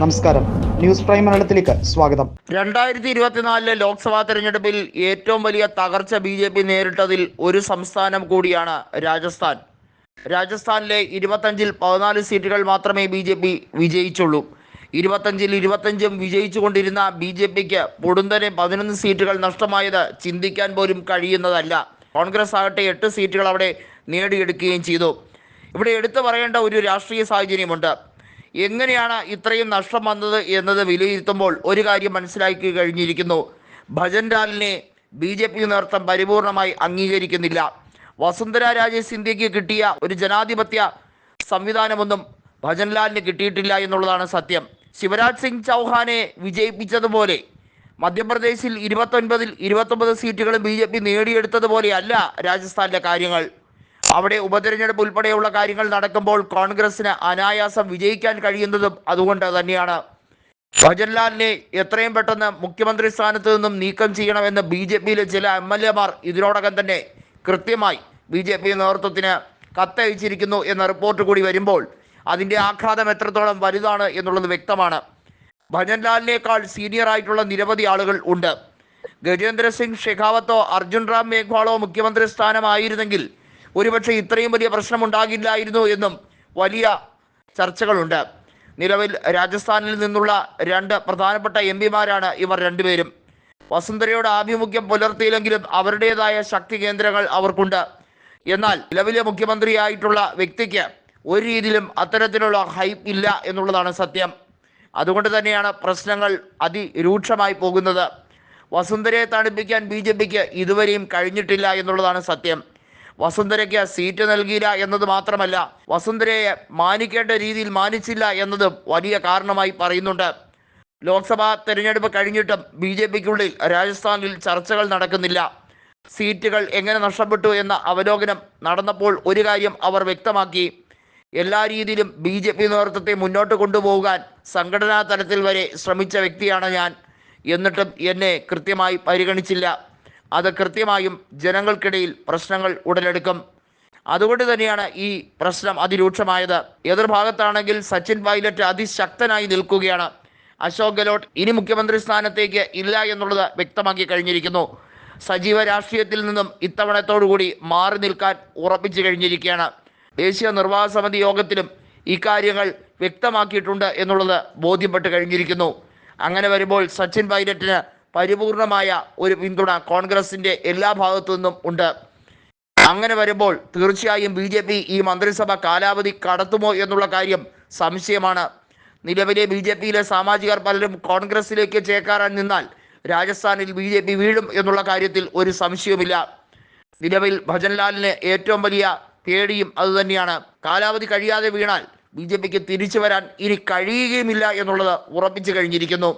നമസ്കാരം. News prime മലയാളത്തിലേക്ക് സ്വാഗതം. രണ്ടായിരത്തി ഇരുപത്തിനാലിലെ ലോക്സഭാ തെരഞ്ഞെടുപ്പിൽ ഏറ്റവും വലിയ തകർച്ച ബി ജെ പി നേരിട്ടതിൽ ഒരു സംസ്ഥാനം കൂടിയാണ് രാജസ്ഥാൻ. രാജസ്ഥാനിലെ ഇരുപത്തഞ്ചിൽ പതിനാല് സീറ്റുകൾ മാത്രമേ ബി ജെ പി വിജയിച്ചുള്ളൂ. ഇരുപത്തഞ്ചിൽ ഇരുപത്തഞ്ചും വിജയിച്ചുകൊണ്ടിരുന്ന ബി ജെ പിക്ക് പൊടുന്തനെ പതിനൊന്ന് സീറ്റുകൾ നഷ്ടമായത് ചിന്തിക്കാൻ പോലും കഴിയുന്നതല്ല. കോൺഗ്രസ് ആകട്ടെ എട്ട് സീറ്റുകൾ അവിടെ നേടിയെടുക്കുകയും ചെയ്തു. ഇവിടെ എടുത്തു പറയേണ്ട ഒരു രാഷ്ട്രീയ സാഹചര്യമുണ്ട്. എങ്ങനെയാണ് ഇത്രയും നഷ്ടം വന്നത് എന്നത് വിലയിരുത്തുമ്പോൾ ഒരു കാര്യം മനസ്സിലാക്കി കഴിഞ്ഞിരിക്കുന്നു. ഭജൻലാലിനെ ബി ജെ പി നേതൃത്വം പരിപൂർണമായി അംഗീകരിക്കുന്നില്ല. വസുന്ധര രാജേ സിന്ധ്യയ്ക്ക് കിട്ടിയ ഒരു ജനാധിപത്യ സംവിധാനമൊന്നും ഭജൻലാലിന് കിട്ടിയിട്ടില്ല എന്നുള്ളതാണ് സത്യം. ശിവരാജ് സിംഗ് ചൗഹാനെ വിജയിപ്പിച്ചതുപോലെ മധ്യപ്രദേശിൽ ഇരുപത്തൊൻപതിൽ ഇരുപത്തൊമ്പത് സീറ്റുകളും ബി ജെ പി നേടിയെടുത്തതുപോലെയല്ല രാജസ്ഥാനിലെ കാര്യങ്ങൾ. അവിടെ ഉപതെരഞ്ഞെടുപ്പ് ഉൾപ്പെടെയുള്ള കാര്യങ്ങൾ നടക്കുമ്പോൾ കോൺഗ്രസിന് അനായാസം വിജയിക്കാൻ കഴിയുന്നതും അതുകൊണ്ട് തന്നെയാണ്. ഭജൻലാലിനെ എത്രയും പെട്ടെന്ന് മുഖ്യമന്ത്രി സ്ഥാനത്ത് നിന്നും നീക്കം ചെയ്യണമെന്ന് ബി ജെ പിയിലെ ചില എം എൽ എമാർ ഇതിനോടകം തന്നെ കൃത്യമായി ബി ജെ പി നേതൃത്വത്തിന് കത്തയച്ചിരിക്കുന്നു എന്ന റിപ്പോർട്ട് കൂടി വരുമ്പോൾ അതിന്റെ ആഘാതം എത്രത്തോളം വലുതാണ് എന്നുള്ളത് വ്യക്തമാണ്. ഭജൻലാലിനേക്കാൾ സീനിയർ ആയിട്ടുള്ള നിരവധി ആളുകൾ ഉണ്ട്. ഗജേന്ദ്ര സിംഗ് ഷെഖാവത്തോ അർജുൻ റാം മേഘ്വാളോ മുഖ്യമന്ത്രി സ്ഥാനമായിരുന്നെങ്കിൽ ഒരുപക്ഷെ ഇത്രയും വലിയ പ്രശ്നം ഉണ്ടാകില്ലായിരുന്നു എന്നും വലിയ ചർച്ചകളുണ്ട്. നിലവിൽ രാജസ്ഥാനിൽ നിന്നുള്ള രണ്ട് പ്രധാനപ്പെട്ട എം പിമാരാണ് ഇവർ രണ്ടുപേരും. വസുന്ധരയുടെ ആഭിമുഖ്യം പുലർത്തിയില്ലെങ്കിലും അവരുടേതായ ശക്തി കേന്ദ്രങ്ങൾ അവർക്കുണ്ട്. എന്നാൽ നിലവിലെ മുഖ്യമന്ത്രിയായിട്ടുള്ള വ്യക്തിക്ക് ഒരു രീതിയിലും അത്തരത്തിലുള്ള ഹൈപ്പ് ഇല്ല എന്നുള്ളതാണ് സത്യം. അതുകൊണ്ട് തന്നെയാണ് പ്രശ്നങ്ങൾ അതിരൂക്ഷമായി പോകുന്നത്. വസുന്ധരയെ തണുപ്പിക്കാൻ ബി ജെ പിക്ക് ഇതുവരെയും കഴിഞ്ഞിട്ടില്ല എന്നുള്ളതാണ് സത്യം. വസുന്ധരയ്ക്ക് സീറ്റ് നൽകിയില്ല എന്നത് മാത്രമല്ല വസുന്ധരയെ മാനിക്കേണ്ട രീതിയിൽ മാനിച്ചില്ല എന്നതും വലിയ കാരണമായി പറയുന്നുണ്ട്. ലോക്സഭാ തെരഞ്ഞെടുപ്പ് കഴിഞ്ഞിട്ടും ബി ജെ പിക്കുള്ളിൽ രാജസ്ഥാനിൽ ചർച്ചകൾ നടക്കുന്നില്ല. സീറ്റുകൾ എങ്ങനെ നഷ്ടപ്പെട്ടു എന്ന അവലോകനം നടന്നപ്പോൾ ഒരു കാര്യം അവർ വ്യക്തമാക്കി. എല്ലാ രീതിയിലും ബി ജെ പി നേതൃത്വത്തെ മുന്നോട്ട് കൊണ്ടുപോകാൻ സംഘടനാ തലത്തിൽ വരെ ശ്രമിച്ച വ്യക്തിയാണ് ഞാൻ. എന്നിട്ടും എന്നെ കൃത്യമായി പരിഗണിച്ചില്ല. അത് കൃത്യമായും ജനങ്ങൾക്കിടയിൽ പ്രശ്നങ്ങൾ ഉടലെടുക്കും. അതുകൊണ്ട് തന്നെയാണ് ഈ പ്രശ്നം അതിരൂക്ഷമായത്. എതിർഭാഗത്താണെങ്കിൽ സച്ചിൻ പൈലറ്റ് അതിശക്തനായി നിൽക്കുകയാണ്. അശോക് ഗെലോട്ട് ഇനി മുഖ്യമന്ത്രി സ്ഥാനത്തേക്ക് ഇല്ല എന്നുള്ളത് വ്യക്തമാക്കി കഴിഞ്ഞിരിക്കുന്നു. സജീവ രാഷ്ട്രീയത്തിൽ നിന്നും ഇത്തവണത്തോടുകൂടി മാറി നിൽക്കാൻ ഉറപ്പിച്ചു കഴിഞ്ഞിരിക്കുകയാണ്. ദേശീയ നിർവാഹ സമിതി യോഗത്തിലും ഇക്കാര്യങ്ങൾ വ്യക്തമാക്കിയിട്ടുണ്ട് എന്നുള്ളത് ബോധ്യപ്പെട്ട് കഴിഞ്ഞിരിക്കുന്നു. അങ്ങനെ വരുമ്പോൾ സച്ചിൻ പൈലറ്റിന് പരിപൂർണമായ ഒരു പിന്തുണ കോൺഗ്രസിന്റെ എല്ലാ ഭാഗത്തു നിന്നും ഉണ്ട്. അങ്ങനെ വരുമ്പോൾ തീർച്ചയായും ബി ജെ പി ഈ മന്ത്രിസഭ കാലാവധി കടത്തുമോ എന്നുള്ള കാര്യം സംശയമാണ്. നിലവിലെ ബി ജെ പിയിലെ സാമാജികർ പലരും കോൺഗ്രസിലേക്ക് ചേക്കാറാൻ നിന്നാൽ രാജസ്ഥാനിൽ ബി ജെ പി വീഴും എന്നുള്ള കാര്യത്തിൽ ഒരു സംശയവുമില്ല. നിലവിൽ ഭജൻലാലിന് ഏറ്റവും വലിയ പേടിയും അതുതന്നെയാണ് കാലാവധി കഴിയാതെ വീണാൽ ബി ജെ പിക്ക് തിരിച്ചു വരാൻ ഇനി കഴിയുകയുമില്ല എന്നുള്ളത് ഉറപ്പിച്ചു കഴിഞ്ഞിരിക്കുന്നു.